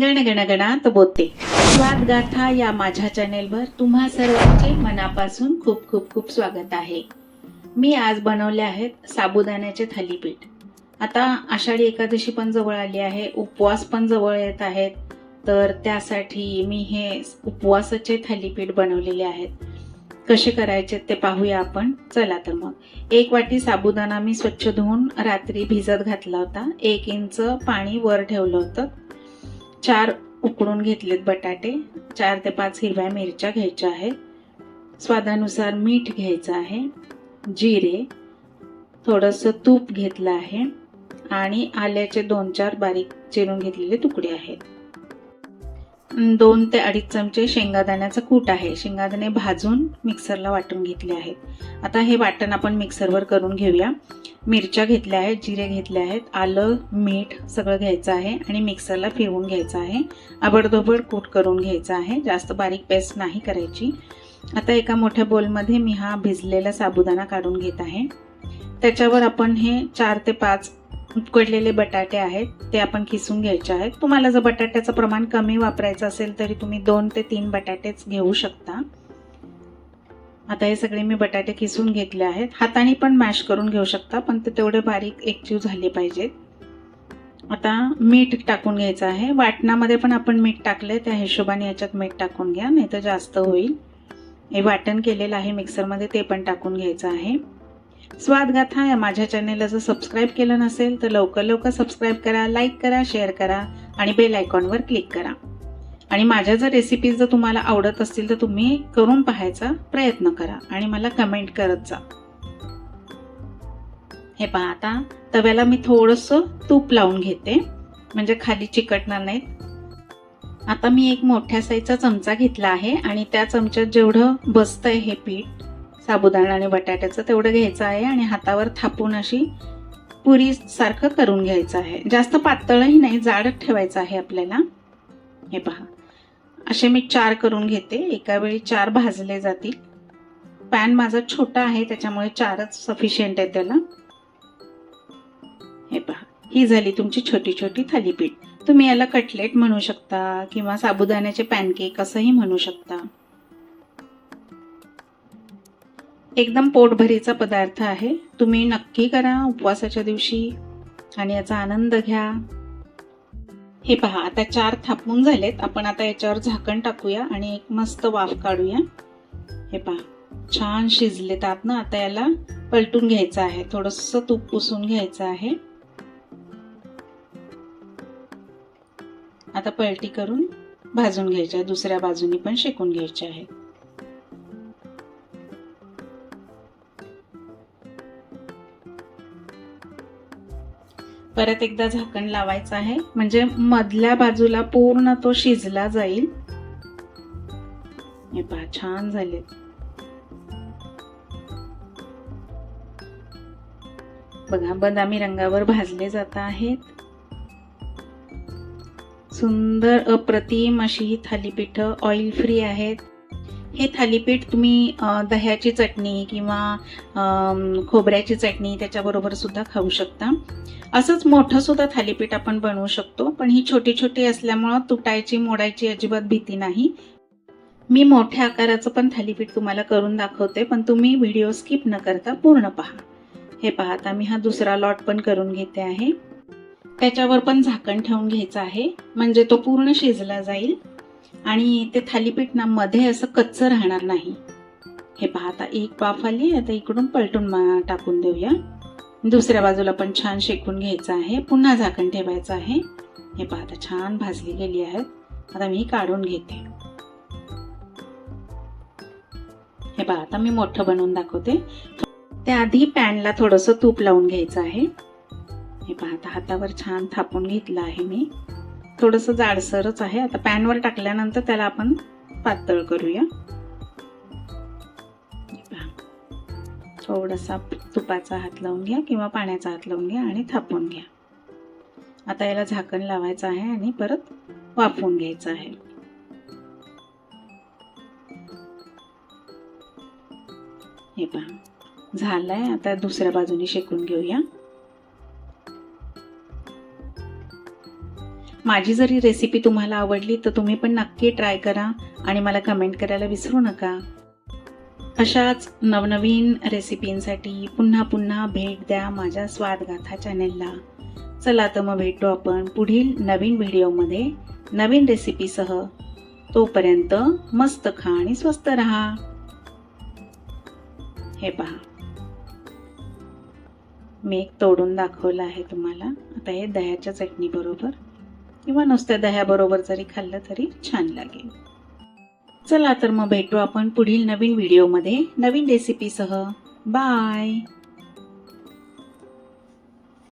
गणगणगणात बोते बोलते. स्वादगाथा या माझ्या चॅनेलवर तुम्हा सर्वांचे मनापासून खूप खूप खूप स्वागत आहे. मी आज बनवले आहेत साबुदाण्याचे थालीपीठ. आता आषाढी एकादशी पण जवळ आली आहे उपवास पण जवळ येत आहेत. तर त्यासाठी मी हे उपवासाचे थालीपीठ बनवलेले आहेत. कसे करायचे ते पाहूया आपण. चला तर मग. एक वाटी साबुदाणा मी स्वच्छ धुवून रात्री भिजत घातला होता. एक इंच पाणी वर ठेवलं होतं. चार उकडून घेतलेत बटाटे चार ते पाच हिरव्या मिरच्या घ्यायच्या आहेत. स्वादानुसार मीठ घ्यायचं आहे जिरे थोडंसं तूप घेतलं आहे आणि आल्याचे दोन चार बारीक चिरून घेतलेले तुकडे आहेत. दोन ते अडीच चमचे शेंगादाण्याचं कूट आहे. शेंगादाणे भाजून मिक्सरला वाटून घेतले आहेत. आता हे वाटण आपण मिक्सरवर करून घेऊया. मिरच्या घेतल्या आहेत जिरे घेतले आहेत आलं मीठ सगळं घ्यायचं आहे आणि मिक्सरला फिरवून घ्यायचं आहे. आबडधोबड कूट करून घ्यायचं आहे. जास्त बारीक पेस्ट नाही करायची. आता एका मोठ्या बोलमध्ये मी हा भिजलेला साबुदाणा काढून घेत आहे. त्याच्यावर आपण हे चार ते पाच उकडलेले बटाटे आहेत ते आपण किसून घ्यायचे आहेत. तुम्हाला जर बटाट्याचं प्रमाण कमी वापरायचं असेल तरी तुम्ही दोन ते तीन बटाटेच घेऊ शकता. आता हे सगळे मी बटाटे किसून घेतले आहेत. हाताने पण मॅश करून घेऊ शकता पण ते तेवढे बारीक एकजीव झाले पाहिजेत. आता मीठ टाकून घ्यायचं आहे. वाटणामध्ये पण आपण मीठ टाकले त्या हिशोबाने याच्यात मीठ टाकून घ्या नाही तर जास्त होईल. हे वाटण केलेलं आहे मिक्सरमध्ये ते पण टाकून घ्यायचं आहे. स्वादगाथा या माझ्या चॅनेलला जर सबस्क्राईब केलं नसेल तर लवकर लवकर सबस्क्राईब करा लाईक करा शेअर करा आणि बेल आयकॉनवर क्लिक करा. आणि माझ्या जर रेसिपीज जर तुम्हाला आवडत असतील तर तुम्ही करून पाहायचा प्रयत्न करा आणि मला कमेंट करत जा. हे पहा आता तव्याला मी थोडंसं तूप लावून घेते. म्हणजे खाली चिकटणार नाहीत. आता मी एक मोठ्या साईजचा चमचा घेतला आहे आणि त्या चमच्यात जेवढं बसतंय हे पीठ साबुदाणा आणि बटाट्याचं तेवढं घ्यायचं आहे आणि हातावर थापून अशी पुरी सारखं करून घ्यायचं आहे. जास्त पातळही नाही जाडच ठेवायचं आहे आपल्याला. हे पहा. असे मी चार करून घेते. एका वेळी चार भाजले जातील. पॅन माझा छोटा आहे त्याच्यामुळे चारच सफिशियंट आहे त्याला. हे पहा. ही झाली तुमची छोटी छोटी थालीपीठ. तुम्ही याला कटलेट म्हणू शकता किंवा साबुदाण्याचे पॅनकेक असंही म्हणू शकता. एकदम पोटभरीचा पदार्थ आहे. तुम्ही नक्की करा उपवासाच्या दिवशी आणि याचा आनंद घ्या. हे पहा आता चार थापून झालेत. आपण आता याच्यावर झाकण टाकूया आणि एक मस्त वाफ काढूया. हे पहा छान शिजलेत ना. आता याला पलटून घ्यायचं आहे. थोडंसं तूप पुसून घ्यायचं आहे. आता पलटी करून भाजून घ्यायच्या दुसऱ्या बाजूनी पण शेकून घ्यायचे आहेत परत एकदा झाकण लावायचं आहे. म्हणजे मधल्या बाजूला पूर्ण तो शिजला जाईल. हे पहा छान झाले. बघा बदामी रंगावर भाजले जात आहेत. सुंदर अप्रतिम अशी ही थालीपीठ ऑइल फ्री आहेत. हे थालीपीठ तुम्ही दह्याची चटणी किंवा खोबऱ्याची चटणी त्याच्याबरोबर सुद्धा खाऊ शकता. असंच मोठं सुद्धा थालीपीठ आपण बनवू शकतो पण ही छोटी छोटी असल्यामुळं तुटायची मोडायची अजिबात भीती नाही. मी मोठ्या आकाराचं पण थालीपीठ तुम्हाला करून दाखवते पण तुम्ही व्हिडिओ स्किप न करता पूर्ण पहा. हे पहा आता मी हा दुसरा लॉट पण करून घेते आहे. त्याच्यावर पण झाकण ठेवून घ्यायचं आहे म्हणजे तो पूर्ण शिजला जाईल. आणि ते थालीपीठ ना मध्ये असं कच्चं राहणार नाही. हे पहा आता एक वाफ आली आता इकडून पलटून टाकून देऊया. दुसऱ्या बाजूला पण छान शेकून घ्यायचं आहे. पुन्हा झाकण ठेवायचं आहे. हे पहा आता छान भाजली गेली आहेत. आता मी काढून घेते. हे पहा आता मी मोठं बनवून दाखवते. त्याआधी पॅनला थोडंसं तूप लावून घ्यायचं आहे. हे पहा आता हातावर छान थापून घेतलं आहे मी. थोडंसं जाडसरच आहे. आता पॅनवर टाकल्यानंतर त्याला आपण पातळ करूया. पहा. थोडासा तुपाचा हात लावून घ्या किंवा पाण्याचा हात लावून घ्या आणि थापून घ्या. आता याला झाकण लावायचं आहे आणि परत वाफवून घ्यायचं आहे. हे पहा. झालंय. आता दुसऱ्या बाजूने शेकून घेऊया. माझी जरी रेसिपी तुम्हाला आवडली तर तुम्ही पण नक्की ट्राय करा आणि मला कमेंट करायला विसरू नका. अशाच नवनवीन रेसिपींसाठी पुन्हा पुन्हा भेट द्या माझ्या स्वादगाथा चॅनेलला चला तर मग भेटू आपण पुढील नवीन व्हिडिओमध्ये नवीन रेसिपीसह तोपर्यंत मस्त खा आणि स्वस्त रहा. हे पहा. मी एक तोडून दाखवलं आहे तुम्हाला. आता हे दह्याच्या चटणीबरोबर किंवा नुसत्या दह्याबरोबर जरी खाल्लं तरी छान लागेल. चला तर मग भेटू आपण पुढील नवीन व्हिडिओमध्ये. नवीन रेसिपीसह बाय